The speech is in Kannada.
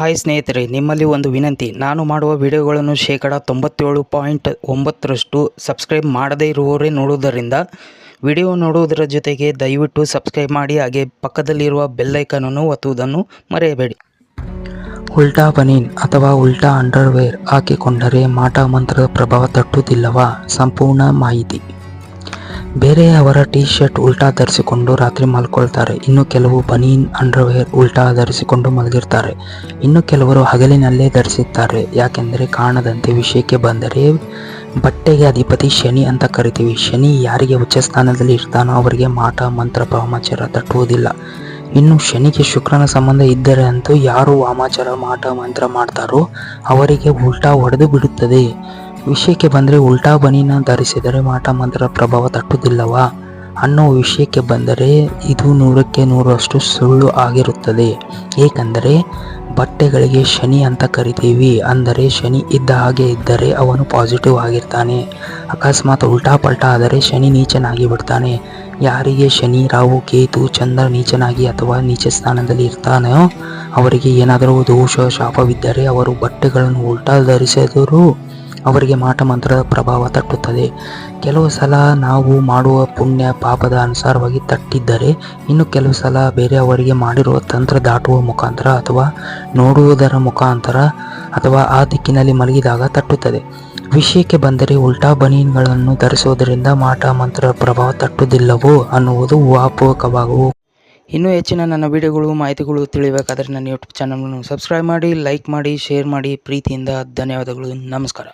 ಹಾಯ್ ಸ್ನೇಹಿತರೆ, ನಿಮ್ಮಲ್ಲಿ ಒಂದು ವಿನಂತಿ. ನಾನು ಮಾಡುವ ವಿಡಿಯೋಗಳನ್ನು ಶೇಕಡ ತೊಂಬತ್ತೇಳು ಪಾಯಿಂಟ್ ಒಂಬತ್ತರಷ್ಟು ಸಬ್ಸ್ಕ್ರೈಬ್ ಮಾಡದೇ ಇರುವವರೇ ನೋಡುವುದರಿಂದ ವಿಡಿಯೋ ನೋಡುವುದರ ಜೊತೆಗೆ ದಯವಿಟ್ಟು ಸಬ್ಸ್ಕ್ರೈಬ್ ಮಾಡಿ, ಹಾಗೆ ಪಕ್ಕದಲ್ಲಿರುವ ಬೆಲ್ಲೈಕನನ್ನು ಒತ್ತುವುದನ್ನು ಮರೆಯಬೇಡಿ. ಉಲ್ಟಾ ಬನೀನ್ ಅಥವಾ ಉಲ್ಟಾ ಅಂಡರ್ವೇರ್ ಹಾಕಿಕೊಂಡರೆ ಮಾಟ ಮಂತ್ರದ ಪ್ರಭಾವ ತಟ್ಟುವುದಿಲ್ಲವಾ? ಸಂಪೂರ್ಣ ಮಾಹಿತಿ. ಬೇರೆಯವರ ಟೀ ಶರ್ಟ್ ಉಲ್ಟಾ ಧರಿಸಿಕೊಂಡು ರಾತ್ರಿ ಮಲ್ಕೊಳ್ತಾರೆ. ಇನ್ನು ಕೆಲವು ಬನೀನ್ ಅಂಡರ್ವೇರ್ ಉಲ್ಟಾ ಧರಿಸಿಕೊಂಡು ಮಲಗಿರ್ತಾರೆ. ಇನ್ನು ಕೆಲವರು ಹಗಲಿನಲ್ಲೇ ಧರಿಸುತ್ತಾರೆ ಯಾಕೆಂದರೆ ಕಾಣದಂತೆ ವಿಷಯಕ್ಕೆ ಬಂದರೆ ಬಟ್ಟೆಗೆ ಅಧಿಪತಿ ಶನಿ ಅಂತ ಕರಿತೀವಿ. ಶನಿ ಯಾರಿಗೆ ಉಚ್ಚ ಸ್ಥಾನದಲ್ಲಿ ಇರ್ತಾನೋ ಅವರಿಗೆ ಮಾಟ, ಮಂತ್ರ, ವಾಮಾಚಾರ ತಟ್ಟುವುದಿಲ್ಲ. ಇನ್ನು ಶನಿಗೆ ಶುಕ್ರನ ಸಂಬಂಧ ಇದ್ದರೆ ಅಂತೂ ಯಾರು ವಾಮಾಚಾರ, ಮಾಟ, ಮಂತ್ರ ಮಾಡ್ತಾರೋ ಅವರಿಗೆ ಉಲ್ಟಾ ಹೊಡೆದು ಬಿಡುತ್ತದೆ. ವಿಷಯಕ್ಕೆ ಬಂದರೆ ಉಲ್ಟಾ ಬನೀನ ಧರಿಸಿದರೆ ಮಾಟ ಮಂತ್ರ ಪ್ರಭಾವ ತಟ್ಟುವುದಿಲ್ಲವಾ? ಅನ್ನೋ ವಿಷಯಕ್ಕೆ ಬಂದರೆ ಇದು ನೂರಕ್ಕೆ ನೂರಷ್ಟು ಸುಳ್ಳು ಆಗಿರುತ್ತದೆ. ಏಕೆಂದರೆ, ಬಟ್ಟೆಗಳಿಗೆ ಶನಿ ಅಂತ ಕರಿತೀವಿ. ಅಂದರೆ, ಶನಿ ಇದ್ದ ಹಾಗೆ ಇದ್ದರೆ ಅವನು ಪಾಸಿಟಿವ್ ಆಗಿರ್ತಾನೆ. ಅಕಸ್ಮಾತ್ ಉಲ್ಟಾ ಪಲ್ಟಾ ಆದರೆ ಶನಿ ನೀಚನಾಗಿ ಬಿಡ್ತಾನೆ. ಯಾರಿಗೆ ಶನಿ, ರಾಹು, ಕೇತು, ಚಂದ್ರ ನೀಚನಾಗಿ ಅಥವಾ ನೀಚ ಸ್ಥಾನದಲ್ಲಿ ಇರ್ತಾನೋ, ಅವರಿಗೆ ಏನಾದರೂ ದೋಷ, ಶಾಪವಿದ್ದರೆ ಅವರು ಬಟ್ಟೆಗಳನ್ನು ಉಲ್ಟಾ ಧರಿಸಿದರೂ ಅವರಿಗೆ ಮಾಟ ಮಂತ್ರದ ಪ್ರಭಾವ ತಟ್ಟುತ್ತದೆ. ಕೆಲವು ಸಲ ನಾವು ಮಾಡುವ ಪುಣ್ಯ ಪಾಪದ ಅನುಸಾರವಾಗಿ ತಟ್ಟಿದ್ದರೆ, ಇನ್ನು ಕೆಲವು ಸಲ ಬೇರೆಯವರಿಗೆ ಮಾಡಿರುವ ತಂತ್ರ ದಾಟುವ ಮುಖಾಂತರ ಅಥವಾ ನೋಡುವುದರ ಮುಖಾಂತರ ಅಥವಾ ಆ ದಿಕ್ಕಿನಲ್ಲಿ ಮಲಗಿದಾಗ ತಟ್ಟುತ್ತದೆ. ವಿಷಯಕ್ಕೆ ಬಂದರೆ ಉಲ್ಟಾ ಬನೀನ್ಗಳನ್ನು ಧರಿಸುವುದರಿಂದ ಮಾಟ ಮಂತ್ರ ಪ್ರಭಾವ ತಟ್ಟುವುದಿಲ್ಲವೋ ಅನ್ನುವುದು ವಾಪಕವಾಗುವು ಇನ್ನೂ ಹೆಚ್ಚಿನ ನನ್ನ ವಿಡಿಯೋಗಳು, ಮಾಹಿತಿಗಳು ತಿಳಿಬೇಕಾದರೆ ನನ್ನ ಯೂಟ್ಯೂಬ್ ಚಾನಲನ್ನು ಸಬ್ಸ್ಕ್ರೈಬ್ ಮಾಡಿ ಲೈಕ್ ಮಾಡಿ ಶೇರ್ ಮಾಡಿ. ಪ್ರೀತಿಯಿಂದ ಧನ್ಯವಾದಗಳು. ನಮಸ್ಕಾರ.